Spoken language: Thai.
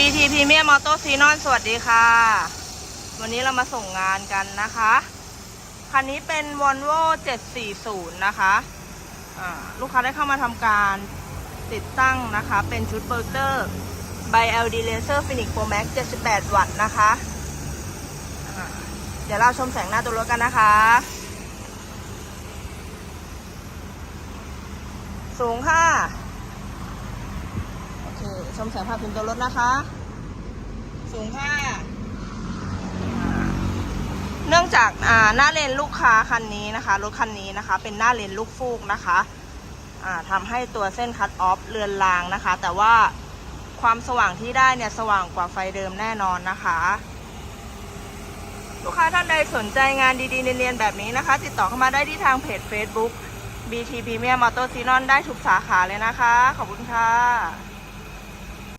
BT Premium Motor x e n o n สวัสดีค่ะ วันนี้เรามาส่งงานกันนะคะ คันนี้เป็น Volvo 740 นะคะอ่าลูกค้าได้เข้ามาทำการติดตั้งนะคะ เป็นชุดเบอร์เตอร์ by LD Laser Phoenix Pro Max 78 วัตต์นะคะอ่าเดี๋ยวเราชมแสงหน้าตัวรถกันนะคะ สูงค่ะ ชมแสงภาพพิมพ์ตัวรถนะคะ สูงค่ะอ่าเนื่องจากอ่าหน้าเลนลูกค้าคันนี้นะคะ รถคันนี้นะคะ เป็นหน้าเลนลูกฟูกนะคะอ่าทำให้ตัวเส้นคัตออฟเลือนลางนะคะ แต่ว่าความสว่างที่ได้เนี่ยสว่างกว่าไฟเดิมแน่นอนนะคะ ลูกค้าท่านใดสนใจงานดีๆเนียนๆแบบนี้นะคะ ติดต่อเข้ามาได้ที่ทางเพจ Facebook BT Premium Motor Xenon ได้ทุกสาขาเลยนะคะ ขอบคุณค่ะ